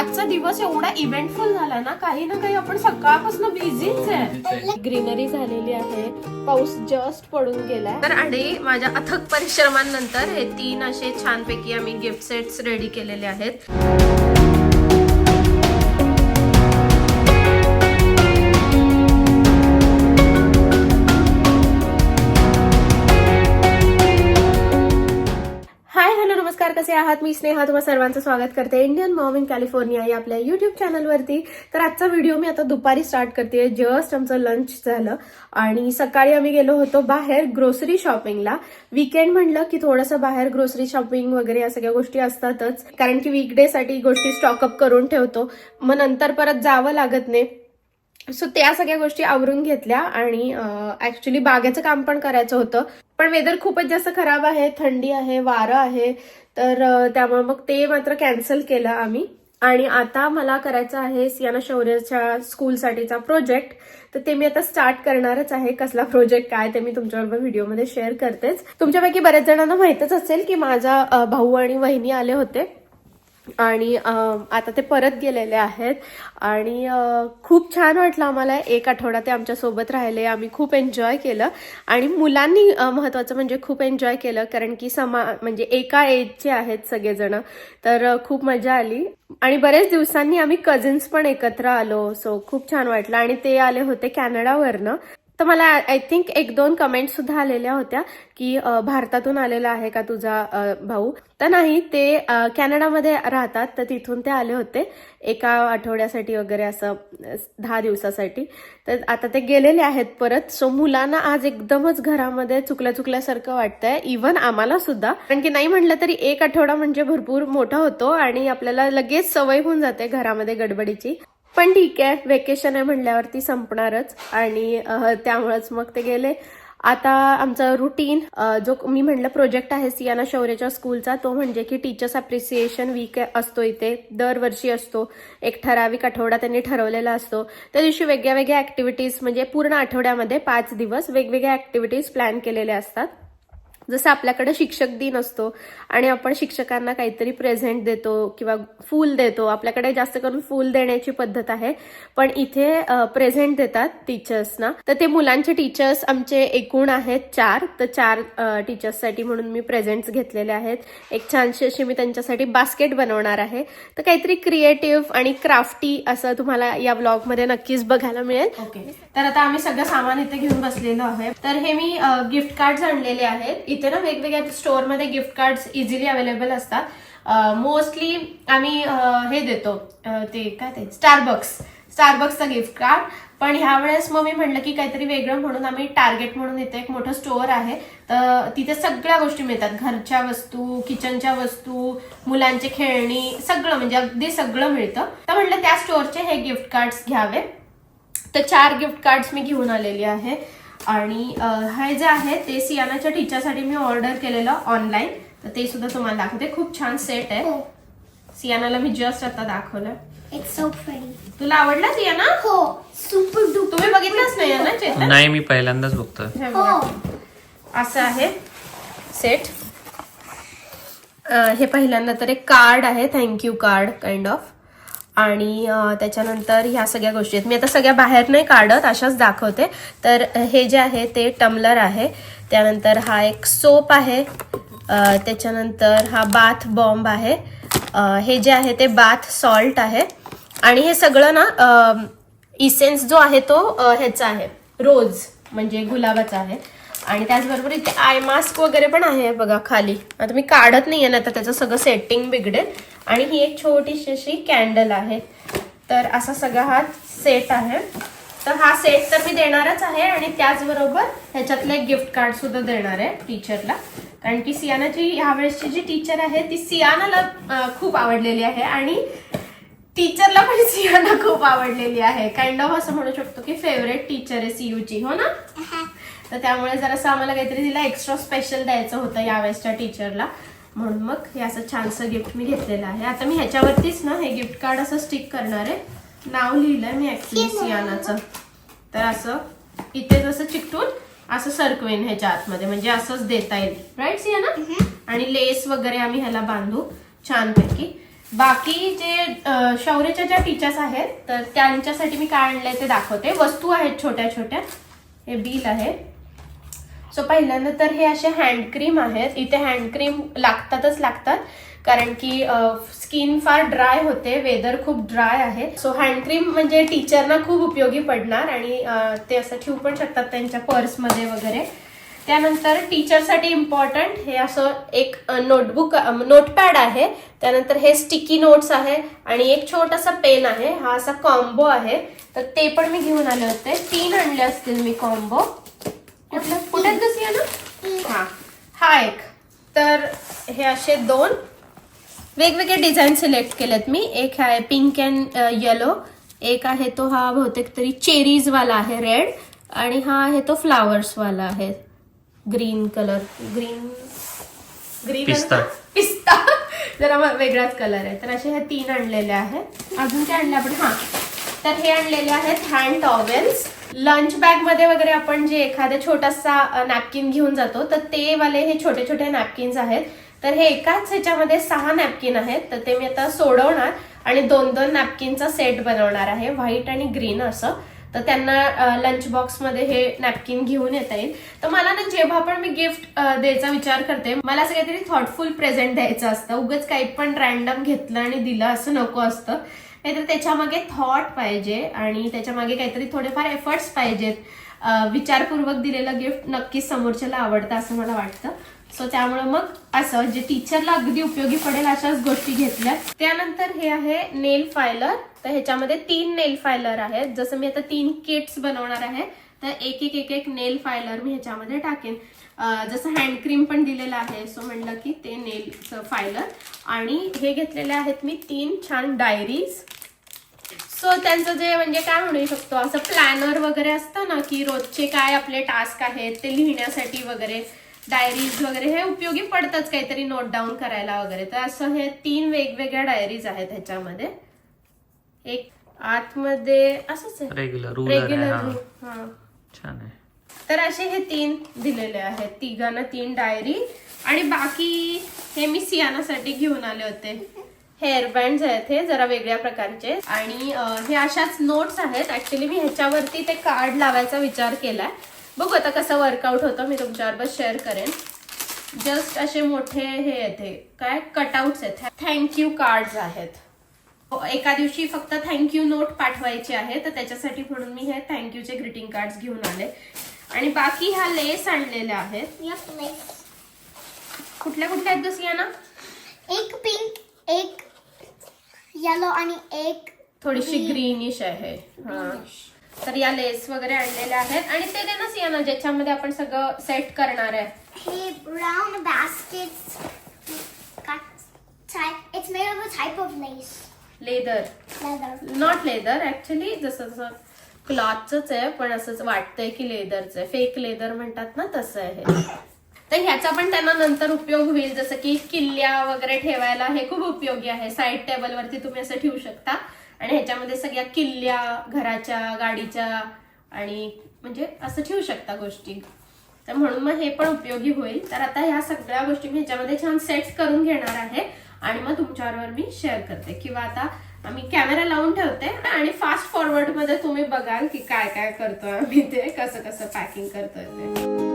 आजचा दिवस एवढा इव्हेंटफुल झाला ना काही ना काही आपण सकाळपासून बिझीच आहे. ग्रीनरी झालेली आहे. पाऊस जस्ट पडून गेलाय. तर आणि माझ्या अथक परिश्रमांनंतर हे तीन असे छानपैकी आम्ही गिफ्ट सेट्स रेडी केलेले आहेत. नमस्कार कसे आहात? मी स्नेहा तुम्हा सर्वांचं स्वागत करते इंडियन मॉम इन कॅलिफोर्निया या आपल्या युट्यूब चॅनलवरती तर आजचा व्हिडिओ मी आता दुपारी स्टार्ट करते जस्ट आमचं लंच झालं. आणि सकाळी आम्ही गेलो होतो बाहेर ग्रोसरी शॉपिंगला विकेंड म्हणलं की थोडंसं बाहेर ग्रोसरी शॉपिंग वगैरे या सगळ्या गोष्टी असतातच. कारण की वीकडे साठी गोष्टी स्टॉकअप करून ठेवतो. मग नंतर परत जावं लागत नाही. सो त्या सगळ्या गोष्टी आवरून घेतल्या आणि ऍक्च्युली बागेचं काम पण करायचं होतं. पण वेदर खूपच जास्त खराब आहे थंडी आहे वारं आहे. तर त्यामुळे मग ते मात्र कॅन्सल केलं आम्ही. आणि आता मला करायचं आहे सियाना शौर्यच्या स्कूलसाठीचा प्रोजेक्ट तर ते मी आता स्टार्ट करणारच आहे. कसला प्रोजेक्ट काय ते मी तुमच्याबरोबर व्हिडिओमध्ये शेअर करतेच. तुमच्यापैकी बऱ्याच जणांना माहितच असेल की माझा भाऊ आणि वहिनी आले होते. आणि आता ते परत गेलेले आहेत. आणि खूप छान वाटलं आम्हाला एक आठवडा ते आमच्यासोबत राहिले. आम्ही खूप एन्जॉय केलं. आणि मुलांनी महत्त्वाचं म्हणजे खूप एन्जॉय केलं. कारण की समा म्हणजे एका एजचे आहेत सगळेजण. तर खूप मजा आली. आणि बरेच दिवसांनी आम्ही कझिन्स पण एकत्र आलो. सो खूप छान वाटलं. आणि ते आले होते कॅनडावरनं. तर मला आय थिंक एक दोन कमेंट सुद्धा आलेल्या होत्या की भारतातून आलेला आहे का तुझा भाऊ? तर नाही ते कॅनडामध्ये राहतात तर तिथून ते आले होते एका आठवड्यासाठी वगैरे असं दहा दिवसासाठी. तर आता ते गेलेले आहेत परत. सो मुलांना आज एकदमच घरामध्ये चुकल्या चुकल्यासारखं वाटतंय. इव्हन आम्हाला सुद्धा. कारण की नाही म्हटलं तरी एक आठवडा म्हणजे भरपूर मोठा होतो आणि आपल्याला लगेच सवय होऊन जाते घरामध्ये गडबडीची. पण ठीक आहे वेकेशन आहे म्हणल्यावरती संपणारच. आणि त्यामुळेच मग ते गेले. आता आमचं रुटीन जो मी म्हणलं प्रोजेक्ट आहे सियाना शौर्याच्या स्कूलचा तो म्हणजे की टीचर्स अप्रिसिएशन वीक असतो इथे. दरवर्षी असतो. एक ठराविक आठवडा त्यांनी ठरवलेला असतो. त्या दिवशी वेगळ्या वेगळ्या ऍक्टिव्हिटीज म्हणजे पूर्ण आठवड्यामध्ये पाच दिवस वेगवेगळ्या ऍक्टिव्हिटीज प्लॅन केलेल्या असतात. जसं आपल्याकडे शिक्षक दिन असतो आणि आपण शिक्षकांना काहीतरी प्रेझेंट देतो किंवा फूल देतो. आपल्याकडे जास्त करून फूल देण्याची पद्धत आहे. पण इथे प्रेझेंट देतात टीचर्सना तर ते मुलांचे टीचर्स आमचे एकूण आहेत चार. तर चार टीचर्ससाठी म्हणून मी प्रेझेंट्स घेतलेले आहेत. एक छानशी अशी मी त्यांच्यासाठी बास्केट बनवणार आहे. तर काहीतरी क्रिएटिव्ह आणि क्राफ्टी असं तुम्हाला या ब्लॉगमध्ये नक्कीच बघायला मिळेल. ओके तर आता आम्ही सगळं सामान इथे घेऊन बसलेलो आहे. तर हे मी गिफ्ट कार्ड आणलेले आहेत. इथे ना वेगवेगळ्या स्टोअरमध्ये गिफ्ट कार्ड्स इझिली अवेलेबल असतात. मोस्टली आम्ही हे देतो. ते काय ते? स्टारबक्स स्टारबक्सचा गिफ्ट कार्ड पण ह्या वेळेस मग मी म्हटलं की काहीतरी वेगळं म्हणून आम्ही टार्गेट म्हणून इथे एक मोठं स्टोअर आहे. तर तिथे सगळ्या गोष्टी मिळतात. घरच्या वस्तू किचनच्या वस्तू मुलांचे खेळणी सगळं म्हणजे अगदी सगळं मिळतं. तर म्हटलं त्या स्टोअरचे हे गिफ्ट कार्ड्स घ्यावे. तर चार गिफ्ट कार्ड्स मी घेऊन आलेली आहे. आणि अं, हे जे आहे ते सियानाच्या टीचरसाठी मी ऑर्डर केलेलं ऑनलाईन तर ते सुद्धा तुम्हाला दाखवते. खूप छान सेट आहे. हो. सियानाला मी जस्ट आता दाखवलं. इट्स सो फनी तुला आवडला सियाना? हो. सुपर डुपर तुम्ही बघितलंच नाही ना चेतन? नाही मी पहिल्यांदाच बघतोय. हे हो. असं आहे. सेट अं, हे पहिल्यांदा तर एक कार्ड आहे. थँक्यू कार्ड काइंड ऑफ आणि त्याच्यानंतर ह्या सगळ्या गोष्टी आहेत. मी आता सगळ्या बाहेर नाही काढत अशाच दाखवते. तर हे जे आहे ते टम्लर आहे. त्यानंतर हा एक सोप आहे. त्याच्यानंतर हा बाथ बॉम्ब आहे. हे जे आहे ते बाथ सॉल्ट आहे. आणि हे सगळं ना इसेन्स जो आहे तो ह्याचा आहे. रोज म्हणजे गुलाबाचा आहे. आणि त्याचबरोबर इथे आय मास्क वगैरे पण आहे बघा खाली. आता मी काढत नाहीये ना तर त्याचं सगळं सेटिंग बिघडेल. आणि ही एक छोटीशी अशी कॅन्डल आहे. तर असा सगळा हा सेट आहे. तर हा सेट तर मी देणारच आहे आणि त्याचबरोबर ह्याच्यातलं एक गिफ्ट कार्ड सुद्धा देणार आहे टीचरला कारण की सियानाची ह्या वेळेसची जी टीचर आहे ती सियानाला खूप आवडलेली आहे. आणि टीचरला पण सियाना खूप आवडलेली आहे. काइंड ऑफ असं म्हणू शकतो की फेवरेट टीचर आहे सीयूची. हो ना? तर त्यामुळे जरासं आम्हाला काहीतरी तिला एक्स्ट्रा स्पेशल द्यायचं होतं यावेळेसच्या टीचरला म्हणून मग हे असं छानसं गिफ्ट मी घेतलेलं आहे. आता मी ह्याच्यावरतीच ना हे गिफ्ट कार्ड असं स्टिक करणार आहे. नाव लिहिलंय मी ऍक्च्युली सियानाचं. तर असं इथे जसं चिकटून असं सरकवेन ह्याच्या आतमध्ये. म्हणजे असंच देता येईल. राईट सियाना? आणि लेस वगैरे आम्ही ह्याला बांधू छानपैकी. बाकी जे शौर्यच्या ज्या टीचर्स आहेत तर त्यांच्यासाठी मी काय आणलंय ते दाखवते. वस्तू आहेत छोट्या छोट्या हे बिल आहे. सो पहिल्यांदा तर हे असे हँड क्रीम आहेत. इथे हँड क्रीम लागतातच लागतात. कारण की स्किन फार ड्राय होते. वेदर खूप ड्राय आहे. सो हँड क्रीम म्हणजे टीचरना खूप उपयोगी पडणार आणि ते असं ठेवू पण शकतात त्यांच्या पर्समध्ये वगैरे. त्यानंतर टीचरसाठी इम्पॉर्टंट हे असं एक नोटबुक नोटपॅड आहे. त्यानंतर हे स्टिकी नोट्स आहे आणि एक छोटासा पेन आहे. हा असा कॉम्बो आहे. तर ते पण मी घेऊन आले होते. तीन आणले असतील मी कॉम्बो कुठे कशी आहे ना हा. हा एक. तर हे असे दोन. वेगवेगळे डिझाईन सिलेक्ट केलेत मी. एक आहे पिंक अँड येलो एक आहे तो हा बहुतेक तरी चेरीज वाला आहे रेड आणि हा आहे तो फ्लावर्स वाला आहे. ग्रीन कलर ग्रीन ग्रीन पिस्ता. पिस्ता जरा वेगळाच कलर आहे. तर असे हे तीन आणलेले आहेत. अजून काय आणले आपण? हा. तर हे आणलेले आहेत हँड टॉवेल्स लंच बॅगमध्ये वगैरे आपण जे एखादा छोटासा नॅपकिन घेऊन जातो तर ते वाले हे छोटे छोटे नॅपकिन्स आहेत. तर हे एकाच ह्याच्यामध्ये सहा नॅपकिन आहेत. तर ते मी आता सोडवणार आणि दोन दोन नॅपकिनचा सेट बनवणार आहे व्हाईट आणि ग्रीन असं. तर त्यांना लंच बॉक्समध्ये हे नॅपकिन घेऊन येता येईल. तर मला ना जेव्हा पण मी गिफ्ट द्यायचा विचार करते मला असं काहीतरी थॉटफुल प्रेझेंट द्यायचं असतं. उगाच काही पण रॅन्डम घेतलं आणि दिलं असं नको असतं. नाहीतर त्याच्यामागे थॉट पाहिजे आणि त्याच्यामागे काहीतरी थोडेफार एफर्ट्स पाहिजेत. विचारपूर्वक दिलेलं गिफ्ट नक्कीच समोरच्याला आवडतं असं मला वाटतं. सो त्यामुळे मग असं जे टीचरला अगदी उपयोगी पडेल अशाच गोष्टी घेतल्या. त्यानंतर हे आहे नेल फायलर तर ह्याच्यामध्ये तीन नेल फायलर आहेत. जसं मी आता तीन किट्स बनवणार आहे. तर एक एक एक एक नेल फायलर मी ह्याच्यामध्ये टाकेन. जसं हँड क्रीम पण दिलेलं आहे सो म्हणलं की ते नेलचं फायलर आणि हे घेतलेले आहेत मी तीन छान डायरीज सो त्यांचं जे म्हणजे काय म्हणू शकतो असं प्लॅनर वगैरे असतं ना की रोजचे काय आपले टास्क आहेत ते लिहिण्यासाठी वगैरे डायरीज वगैरे हे उपयोगी पडतच काहीतरी नोट डाऊन करायला वगैरे. तर असं हे तीन वेगवेगळ्या डायरीज आहेत ह्याच्यामध्ये. एक आतमध्ये असंच आहे. रेग्युलर रेग्युलर हा. छान आहे. तर असे हे तीन दिलेले आहेत. तिघांना तीन डायरी आणि बाकी हे मी सियानासाठी घेऊन आले होते. हेअर बँड आहेत हे जरा वेगळ्या प्रकारचे. आणि हे अशाच नोट्स आहेत. ऍक्च्युली मी ह्याच्यावरती ते कार्ड लावायचा विचार केलाय. बघू आता कसं वर्कआउट होतं. मी तुमच्याबरोबर शेअर करेन. जस्ट असे मोठे हे येते. काय? कटआउट्स आहेत. थँक्यू कार्ड आहेत. एका दिवशी फक्त थँक्यू नोट पाठवायची आहे तर त्याच्यासाठी म्हणून मी हे थँक्यूचे ग्रीटिंग कार्ड्स घेऊन आले. आणि बाकी ह्या लेस आणलेल्या आहेत. कुठल्या कुठल्या आहेत दुसऱ्या ना एक पिंक एक येलो आणि एक थोडीशी ग्रीनिश आहे. हा. तर या लेस वगैरे आणलेल्या आहेत. आणि ते दे ना सियाना ज्याच्यामध्ये आपण सगळं सेट करणार आहे. हे got type it's made of a type of lace. Leather. Not leather actually जसं जसं क्लॉथच आहे पण असंच वाटतंय की लेदरचं आहे. फेक लेदर म्हणतात ना तसं आहे. तर ह्याचा पण त्यांना नंतर उपयोग होईल. जसं की किल्ल्या वगैरे ठेवायला हे खूप उपयोगी आहे. साईड टेबलवरती तुम्ही असं ठेवू शकता. आणि ह्याच्यामध्ये सगळ्या किल्ल्या घराच्या गाडीच्या आणि म्हणजे असं ठेवू शकता गोष्टी. तर म्हणून मग हे पण उपयोगी होईल. तर आता ह्या सगळ्या गोष्टी मी ह्याच्यामध्ये छान सेट करून घेणार आहे. आणि मग तुमच्याबरोबर मी शेअर करते. किंवा आता आम्ही कॅमेरा लावून ठेवते आणि फास्ट फॉरवर्डमध्ये तुम्ही बघाल की काय काय करतोय आम्ही ते कसं कसं पॅकिंग करतोय ते.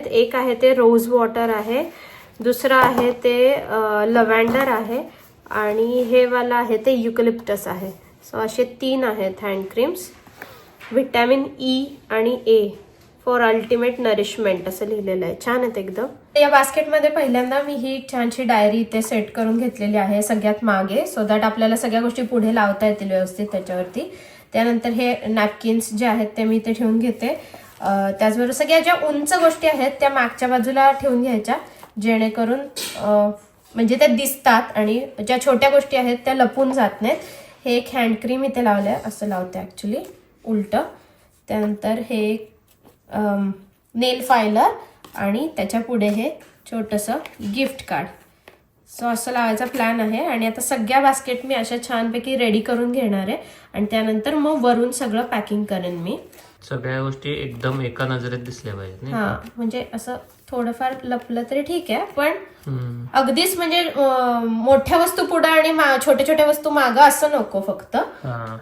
आहेत. एक आहे ते रोज वॉटर आहे. दुसरं आहे ते लव्हँडर आहे. आणि हे वाला आहे ते युकलिप्टस आहे. सो असे तीन आहेत हँड क्रीम्स व्हिटॅमिन ई आणि ए फॉर अल्टिमेट नरिशमेंट असं लिहिलेलं आहे. छान आहेत एकदम. या बास्केटमध्ये पहिल्यांदा मी ही छानशी डायरी इथे सेट करून घेतलेली आहे सगळ्यात मागे सो दॅट आपल्याला सगळ्या गोष्टी पुढे लावता येतील व्यवस्थित त्याच्यावरती. त्यानंतर हे नॅपकिन्स जे आहेत ते मी इथे ठेवून घेते. त्याचबरोबर सगळ्या ज्या उंच गोष्टी आहेत त्या मागच्या बाजूला ठेवून घ्यायच्या जेणेकरून म्हणजे त्या दिसतात आणि ज्या छोट्या गोष्टी आहेत त्या लपून जात नाहीत. हे एक हँड क्रीम इथे लावलं आहे असं लावते ॲक्च्युली उलटं. त्यानंतर हे एक नेल फायलर आणि त्याच्या पुढे हे छोटंसं गिफ्ट कार्ड सो असं लावायचा प्लॅन आहे आणि आता सगळ्या बास्केट मी अशा छानपैकी रेडी करून घेणार आहे. आणि त्यानंतर मग वरून सगळं पॅकिंग करेन मी. सगळ्या गोष्टी एकदम एका नजरेत दिसल्या पाहिजेत नाही हा म्हणजे असं थोडंफार लपलं तरी ठीक आहे पण. अगदीच म्हणजे मोठ्या वस्तू पुढं आणि छोट्या छोट्या वस्तू मागं असं नको फक्त.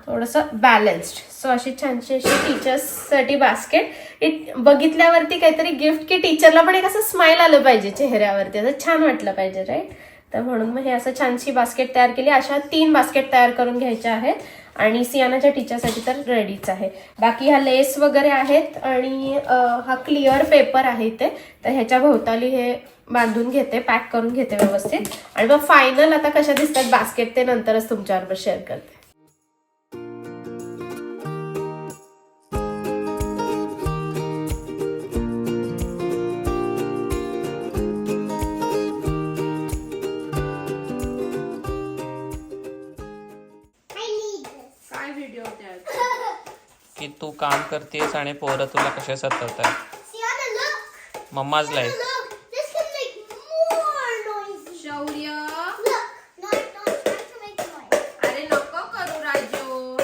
थोडंसं बॅलन्स्ड सो अशी छानशी अशी टीचर्ससाठी बास्केट बघितल्यावरती काहीतरी गिफ्ट की टीचरला पण एक असं स्माइल आलं पाहिजे चेहऱ्यावरती. असं छान वाटलं पाहिजे राईट तर म्हणून मग हे असं छानशी बास्केट तयार केली. अशा तीन बास्केट तयार करून घ्यायच्या आहेत. आणि सियानाच्या टीचरसाठी तर रेडीच आहे. बाकी ह्या लेस वगैरे आहेत आणि हा क्लिअर पेपर आहे इथे. तर ह्याच्या भोवताली हे बांधून घेते पॅक करून घेते व्यवस्थित. आणि मग फायनल आता कशा दिसतात बास्केट ते नंतरच तुमच्याबरोबर शेअर करते. काम करतेस आणि पोरं तुला कसे सतवतात. Mamma's life. शौर्य. अरे नको करू राजू.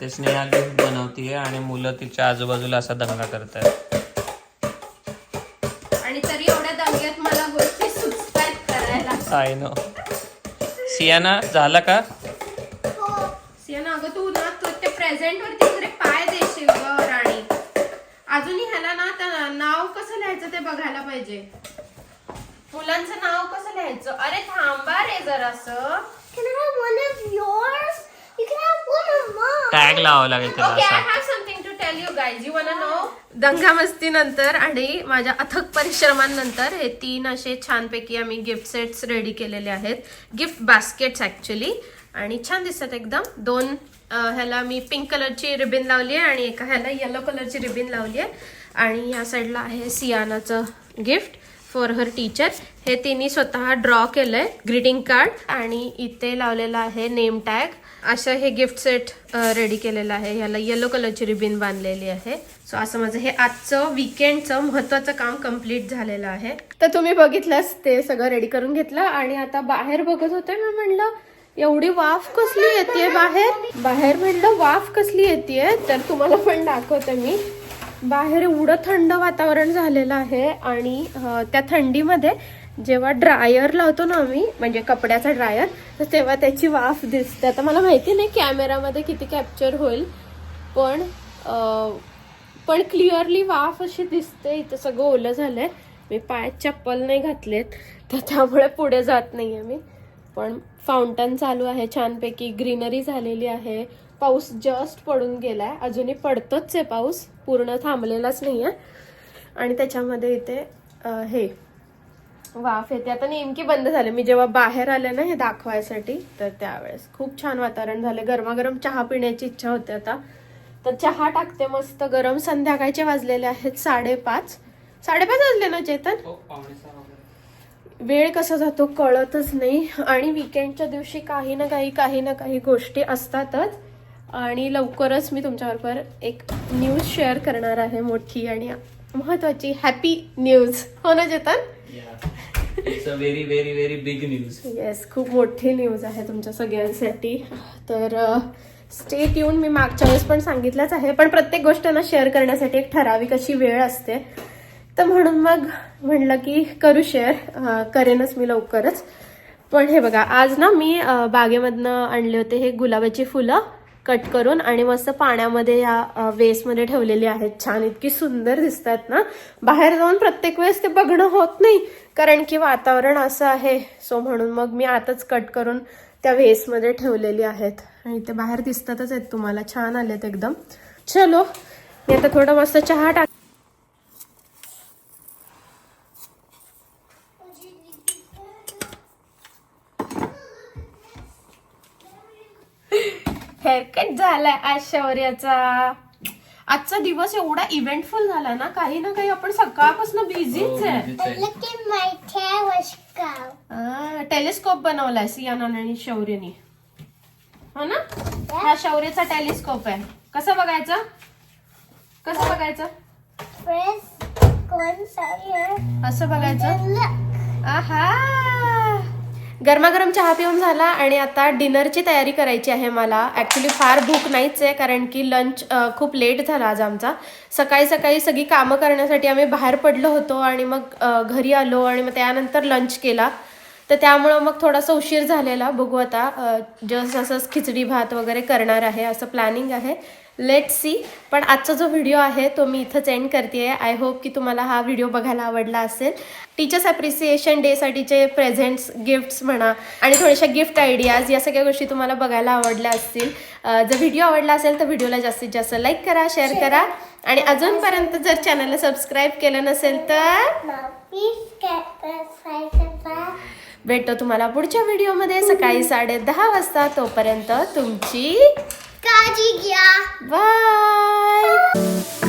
ते स्नेहा गिफ्ट बनवतीये आणि मुलं तिच्या आजूबाजूला असा दंगा करतात आणि तरी एवढ्या दंग्यात मला गोष्टी सुचतायत करायला. आय नो सियाना झाला का? Oh, सियाना अगं तू ना तू ते प्रेझेंट वरती अजूनही ह्याला ना नाव कसं लिहायचं ते बघायला पाहिजे. मुलांचं नाव कसं लिहायचं? अरे थांबा रे जरासं. टॅग लावावं लागेल something to tell you no दंगा मस्ती नंतर आणि माझ्या अथक परिश्रमांनंतर हे तीन असे छानपैकी आम्ही गिफ्ट सेट्स रेडी केलेले आहेत. गिफ्ट बास्केट्स ऍक्च्युली आणि छान दिसतात एकदम. दोन ह्याला मी पिंक कलरची रिबिन लावली आहे आणि एका ह्याला येलो कलरची रिबिन लावली आहे. आणि या साईडला आहे सियानाचं गिफ्ट फॉर हर टीचर हे तिने स्वतः ड्रॉ केलंय ग्रीटिंग कार्ड आणि इथे लावलेलं आहे नेम टॅग असं हे गिफ्ट सेट रेडी केलेलं आहे. ह्याला येलो कलरची रिबिन बांधलेली आहे. सो असं माझं हे आजचं विकेंडचं महत्वाचं काम कंप्लीट झालेलं आहे. तर तुम्ही बघितलंच ते सगळं रेडी करून घेतलं. आणि आता बाहेर बघत होते मी म्हणलं एवढी वाफ कसली येते बाहेर? बाहेर म्हणलं वाफ कसली येते तर तुम्हाला पण दाखवते मी. बाहेर एवढं थंड वातावरण झालेलं आहे आणि त्या थंडीमध्ये जेव्हा ड्रायर लावतो ना आम्ही म्हणजे कपड्याचा ड्रायर तर तेव्हा त्याची वाफ दिसते. आता मला माहिती नाही कॅमेरामध्ये किती कॅप्चर होईल पण पण क्लिअरली वाफ अशी दिसते. इथं सगळं ओलं झालंय. मी पायात चप्पल नाही घातलेत तर त्यामुळे पुढे जात नाही आहे मी. पण फाउंटन चालू आहे छानपैकी ग्रीनरी झालेली आहे. पाऊस जस्ट पडून गेलाय. अजूनही पडतोच आहे पाऊस. पूर्ण थांबलेलाच नाही आहे आणि त्याच्यामध्ये इथे हे वाफ येते. आता नेमकी बंद झाले. मी जेव्हा बाहेर आले ना हे दाखवायसाठी तर त्यावेळेस खूप छान वातावरण झालं. गरमागरम चहा पिण्याची इच्छा होते आता. तर चहा टाकते मस्त. गरम संध्याकाळचे वाजलेले आहेत साडेपाच. साडेपाच वाजले ना चेतन? हो, वेळ कसा जातो कळतच नाही. आणि विकेंडच्या दिवशी काही ना काही काही ना काही गोष्टी असतातच. आणि लवकरच मी तुमच्याबरोबर एक न्यूज शेअर करणार आहे मोठी आणि महत्वाची हॅपी न्यूज हो ना a very very very big news yes खूप मोठी न्यूज आहे तुमच्या सगळ्यांसाठी. तर स्टेट येऊन मी मागच्या वेळेस पण सांगितलंच आहे. पण प्रत्येक गोष्ट ना शेअर करण्यासाठी एक ठराविक अशी वेळ असते. तर म्हणून मग म्हणलं की करू शेअर करेनच मी लवकरच. पण हे बघा आज ना मी बागेमधनं आणले होते हे गुलाबाची फुलं कट करून आणि मस्त पाण्यामध्ये या वेसमध्ये ठेवलेली आहेत छान. इतकी सुंदर दिसतात ना. बाहेर जाऊन प्रत्येक वेळेस ते बघणं होत नाही कारण की वातावरण असं आहे. सो म्हणून मग मी आताच कट करून त्या वेसमध्ये ठेवलेली आहेत. आणि ते बाहेर दिसतातच आहेत तुम्हाला. छान आलेत एकदम. चलो मी आता थोडं मस्त चहा टाक हेअरकट झालाय आज शौर्याचा आजचा दिवस एवढा इव्हेंटफुल झाला ना काही ना काही आपण सकाळपासून बिझीच आहे. my telescope. टेलिस्कोप बनवलाय सियानाने आणि शौर्यने. हो ना? हा शौर्यचा टेलिस्कोप आहे. कसं बघायचं? कसं बघायचं. असं बघायचं. आहा! गरमागरम चहा पिऊन झाला आणि आता डिनरची तयारी करायची आहे मला. ॲक्च्युली फार भूक नाहीच आहे कारण की लंच खूप लेट झाला आज आमचा. सकाळी सकाळी सगळी कामं करण्यासाठी आम्ही बाहेर पडलो होतो आणि मग घरी आलो आणि मग त्यानंतर लंच केला. तर त्यामुळं मग थोडासा उशीर झालेला. बघू आता जस्ट असंच खिचडी भात वगैरे करणार आहे असं प्लॅनिंग आहे. लेट सी पण आजचा जो व्हिडिओ आहे तो मी इथंच एंड करते आय होप की तुम्हाला हा व्हिडिओ बघायला आवडला असेल. टीचर्स ॲप्रिसिएशन डेसाठीचे प्रेझेंट्स गिफ्ट्स म्हणा आणि थोड्याशा गिफ्ट आयडियाज या सगळ्या गोष्टी तुम्हाला बघायला आवडल्या असतील. जर व्हिडिओ आवडला असेल तर व्हिडिओला जास्तीत जास्त लाईक करा शेअर करा. आणि अजूनपर्यंत जर चॅनलला सबस्क्राईब केलं नसेल तर. भेटतो तुम्हाला पुढच्या व्हिडिओमध्ये सकाळी साडे दहा वाजता. तोपर्यंत तुमची Bye. Bye.